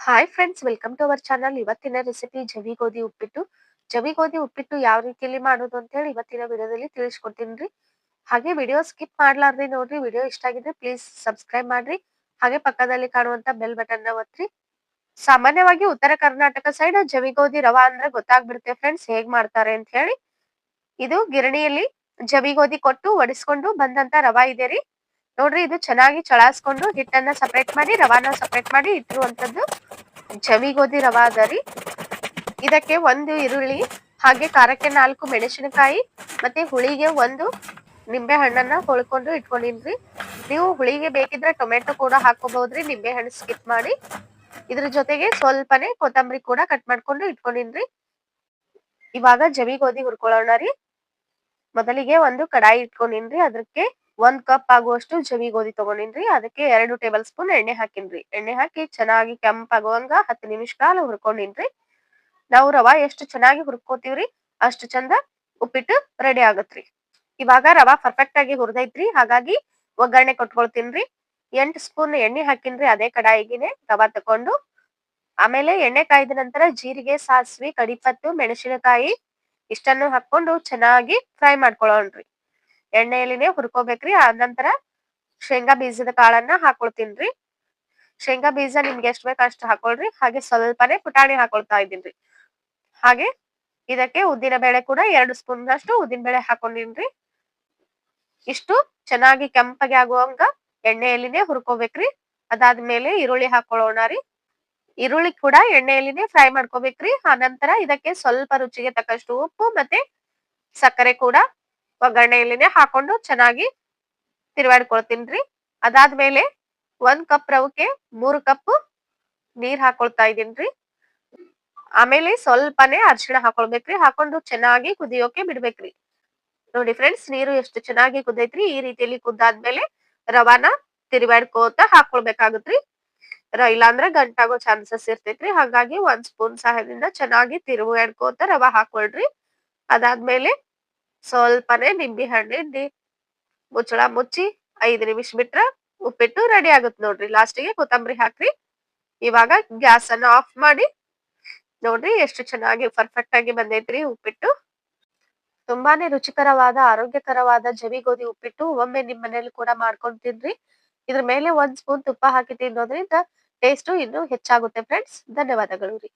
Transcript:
Hi friends welcome to our channel ಇವತ್ತಿನ recipe ಜವಿ ಗೋಧಿ ಉಪ್ಪಿಟ್ಟು. ಜವಿ ಗೋಧಿ ಉಪ್ಪಿಟ್ಟು ಯಾವ ರೀತಿಯಲ್ಲಿ ಮಾಡೋದು ಅಂತ ಹೇಳಿ ಇವತ್ತಿನ ವಿಡಿಯೋದಲ್ಲಿ ತಿಳಿಸ್ಕೊಡ್ತೀನಿ ಹಾಗೆ ವಿಡಿಯೋ ಸ್ಕಿಪ್ ಮಾಡ್ಲಾರ್ದೆ ನೋಡ್ರಿ ವಿಡಿಯೋ ಇಷ್ಟ ಆಗಿದ್ರೆ ಪ್ಲೀಸ್ ಸಬ್ಸ್ಕ್ರೈಬ್ ಮಾಡ್ರಿ. ಹಾಗೆ ಪಕ್ಕದಲ್ಲಿ ಕಾಣುವಂತ ಬೆಲ್ ಬಟನ್ನ ಒತ್ತಿ. ಸಾಮಾನ್ಯವಾಗಿ ಉತ್ತರ ಕರ್ನಾಟಕ ಸೈಡ್ ಜವಿ ಗೋಧಿ ರವಾ ಅಂದ್ರೆ ಗೊತ್ತಾಗ್ಬಿಡುತ್ತೆ ಫ್ರೆಂಡ್ಸ್ ಹೇಗ್ ಮಾಡ್ತಾರೆ ಅಂತ ಹೇಳಿ. ಇದು ಗಿರಣಿಯಲ್ಲಿ ಜವಿ ಗೋಧಿ ಕೊಟ್ಟು ಒಡಿಸ್ಕೊಂಡು ಬಂದಂತ ರವಾ ಇದೆ ರೀ. ನೋಡ್ರಿ, ಇದು ಚೆನ್ನಾಗಿ ಚಳಾಸ್ಕೊಂಡು ಹಿಟ್ಟನ್ನ ಸಪ್ರೇಟ್ ಮಾಡಿ, ರವಾನ ಸಪ್ರೇಟ್ ಮಾಡಿ ಇಟ್ಟಿರುವಂತದ್ದು ಜವಿ ಗೋಧಿ ರವಾ ಅದ ಇದಕ್ಕೆ ಒಂದು ಈರುಳ್ಳಿ, ಹಾಗೆ ಖಾರಕ್ಕೆ ನಾಲ್ಕು ಮೆಣಸಿನಕಾಯಿ, ಮತ್ತೆ ಹುಳಿಗೆ ಒಂದು ನಿಂಬೆ ಹಣ್ಣನ್ನ ಹೊಳ್ಕೊಂಡು ಇಟ್ಕೊಂಡಿನ್ರಿ. ನೀವು ಹುಳಿಗೆ ಬೇಕಿದ್ರೆ ಟೊಮೆಟೊ ಕೂಡ ಹಾಕೋಬಹುದ್ರಿ ನಿಂಬೆ ಹಣ್ಣು ಸ್ಕಿಪ್ ಮಾಡಿ. ಇದ್ರ ಜೊತೆಗೆ ಸ್ವಲ್ಪನೇ ಕೊತ್ತಂಬರಿ ಕೂಡ ಕಟ್ ಮಾಡ್ಕೊಂಡು ಇಟ್ಕೊಂಡಿನ್ರಿ. ಇವಾಗ ಜವಿ ಗೋಧಿ ಹುರ್ಕೊಳ್ಳೋಣ ರೀ. ಮೊದಲಿಗೆ ಒಂದು ಕಡಾಯಿ ಇಟ್ಕೊಂಡಿನ್ರಿ, ಅದಕ್ಕೆ ಒಂದ್ ಕಪ್ ಆಗುವಷ್ಟು ಜವಿ ಗೋಧಿ ತಗೊಂಡಿನ್ರಿ. ಅದಕ್ಕೆ ಎರಡು ಟೇಬಲ್ ಸ್ಪೂನ್ ಎಣ್ಣೆ ಹಾಕಿನ್ರಿ. ಎಣ್ಣೆ ಹಾಕಿ ಚೆನ್ನಾಗಿ ಕೆಂಪಾಗುವಂಗ ಹತ್ತು ನಿಮಿಷ ಕಾಲ ಹುರ್ಕೊಂಡಿನ್ರಿ. ನಾವು ರವಾ ಎಷ್ಟು ಚೆನ್ನಾಗಿ ಹುರ್ಕೋತೀವ್ರಿ, ಅಷ್ಟು ಚಂದ ಉಪ್ಪಿಟ್ಟು ರೆಡಿ ಆಗತ್ರಿ. ಇವಾಗ ರವಾ ಪರ್ಫೆಕ್ಟ್ ಆಗಿ ಹುರಿದೈತ್ರಿ. ಹಾಗಾಗಿ ಒಗ್ಗರಣೆ ಕೊಟ್ಕೊಳ್ತೀನ್ರಿ. ಎಂಟು ಸ್ಪೂನ್ ಎಣ್ಣೆ ಹಾಕಿನ್ರಿ ಅದೇ ಕಡಾಯಿಗೆನೆ ರವಾ ತಕೊಂಡು ಆಮೇಲೆ ಎಣ್ಣೆ ಕಾಯ್ದ ನಂತರ ಜೀರಿಗೆ, ಸಾಸಿವೆ ಕಡಿಪತ್ತು ಮೆಣಸಿನಕಾಯಿ ಇಷ್ಟನ್ನು ಹಾಕೊಂಡು ಚೆನ್ನಾಗಿ ಫ್ರೈ ಮಾಡ್ಕೊಳ್ಳೋಣ್ರಿ ಎಣ್ಣೆಯಲ್ಲಿನೇ ಹುರ್ಕೋಬೇಕ್ರಿ. ಆ ನಂತರ ಶೇಂಗಾ ಬೀಜದ ಕಾಳನ್ನ ಹಾಕೊಳ್ತೀನ್ರಿ. ಶೇಂಗಾ ಬೀಜ ನಿಮ್ಗೆ ಎಷ್ಟು ಬೇಕು ಅಷ್ಟು ಹಾಕೊಳ್ರಿ. ಹಾಗೆ ಸ್ವಲ್ಪನೇ ಪುಟಾಣಿ ಹಾಕೊಳ್ತಾ ಇದೀನ್ರಿ ಹಾಗೆ ಇದಕ್ಕೆ ಉದ್ದಿನ ಬೇಳೆ ಕೂಡ ಎರಡು ಸ್ಪೂನ್ ಅಷ್ಟು ಉದ್ದಿನ ಬೇಳೆ ಹಾಕೊಂಡಿನ್ರಿ. ಇಷ್ಟು ಚೆನ್ನಾಗಿ ಕೆಂಪಗೆ ಆಗುವಂಗ ಎಣ್ಣೆಯಲ್ಲಿನೇ ಹುರ್ಕೋಬೇಕ್ರಿ. ಅದಾದ್ಮೇಲೆ ಈರುಳ್ಳಿ ಹಾಕೊಳ್ಳೋಣ ರೀ. ಈರುಳ್ಳಿ ಕೂಡ ಎಣ್ಣೆಯಲ್ಲಿನೇ ಫ್ರೈ ಮಾಡ್ಕೋಬೇಕ್ರಿ. ಆನಂತರ ಇದಕ್ಕೆ ಸ್ವಲ್ಪ ರುಚಿಗೆ ತಕ್ಕಷ್ಟು ಉಪ್ಪು ಮತ್ತೆ ಸಕ್ಕರೆ ಕೂಡ ಒಗ್ಗರಣೆಯಲ್ಲಿನೇ ಹಾಕೊಂಡು ಚೆನ್ನಾಗಿ ತಿರುವಾಡ್ಕೊಳ್ತೀನ್ರಿ. ಅದಾದ್ಮೇಲೆ ಒಂದ್ ಕಪ್ ರವಕ್ಕೆ ಮೂರು ಕಪ್ ನೀರ್ ಹಾಕೊಳ್ತಾ ಇದೀನ್ರಿ. ಆಮೇಲೆ ಸ್ವಲ್ಪನೇ ಅರಿಶಿಣ ಹಾಕೊಳ್ಬೇಕ್ರಿ. ಹಾಕೊಂಡು ಚೆನ್ನಾಗಿ ಕುದಿಯೋಕೆ ಬಿಡ್ಬೇಕ್ರಿ. ನೋಡಿ ಫ್ರೆಂಡ್ಸ್, ನೀರು ಎಷ್ಟು ಚೆನ್ನಾಗಿ ಕುದೈತ್ರಿ. ಈ ರೀತಿಯಲ್ಲಿ ಕುದ್ದಾದ್ಮೇಲೆ ರವಾನ ತಿರುವಾಡ್ಕೋತ ಹಾಕೊಳ್ಬೇಕಾಗತ್ರಿ. ಇಲ್ಲಾಂದ್ರ ಗಂಟಾಗೋ ಚಾನ್ಸಸ್ ಇರ್ತೈತ್ರಿ. ಹಾಗಾಗಿ ಒಂದ್ ಸ್ಪೂನ್ ಸಹಾಯದಿಂದ ಚೆನ್ನಾಗಿ ತಿರುವಾಡ್ಕೋತ ರವಾ ಹಾಕೊಳ್ರಿ. ಅದಾದ್ಮೇಲೆ ಸ್ವಲ್ಪನೇ ನಿಂಬೆ ಹಣ್ಣಿಂಡಿ ಮುಚ್ಚಳ ಮುಚ್ಚಿ ಐದು ನಿಮಿಷ ಬಿಟ್ರ ಉಪ್ಪಿಟ್ಟು ರೆಡಿ ಆಗುತ್ತೆ ನೋಡ್ರಿ. ಲಾಸ್ಟಿಗೆ ಕೊತ್ತಂಬರಿ ಹಾಕ್ರಿ. ಇವಾಗ ಗ್ಯಾಸ್ ಅನ್ನ ಆಫ್ ಮಾಡಿ ನೋಡ್ರಿ ಎಷ್ಟು ಚೆನ್ನಾಗಿ ಪರ್ಫೆಕ್ಟ್ ಆಗಿ ಬಂದೈತ್ರಿ ಉಪ್ಪಿಟ್ಟು. ತುಂಬಾನೇ ರುಚಿಕರವಾದ, ಆರೋಗ್ಯಕರವಾದ ಜವಿ ಗೋಧಿ ಉಪ್ಪಿಟ್ಟು ಒಮ್ಮೆ ನಿಮ್ ಮನೇಲಿ ಕೂಡ ಮಾಡ್ಕೊಂಡ್ ತಿನ್ರಿ. ಇದ್ರ ಮೇಲೆ ಒಂದ್ ಸ್ಪೂನ್ ತುಪ್ಪ ಹಾಕಿ ತಿನ್ನೋದ್ರಿಂದ ಟೇಸ್ಟ್ ಇನ್ನು ಹೆಚ್ಚಾಗುತ್ತೆ ಫ್ರೆಂಡ್ಸ್ ಧನ್ಯವಾದಗಳು ರೀ.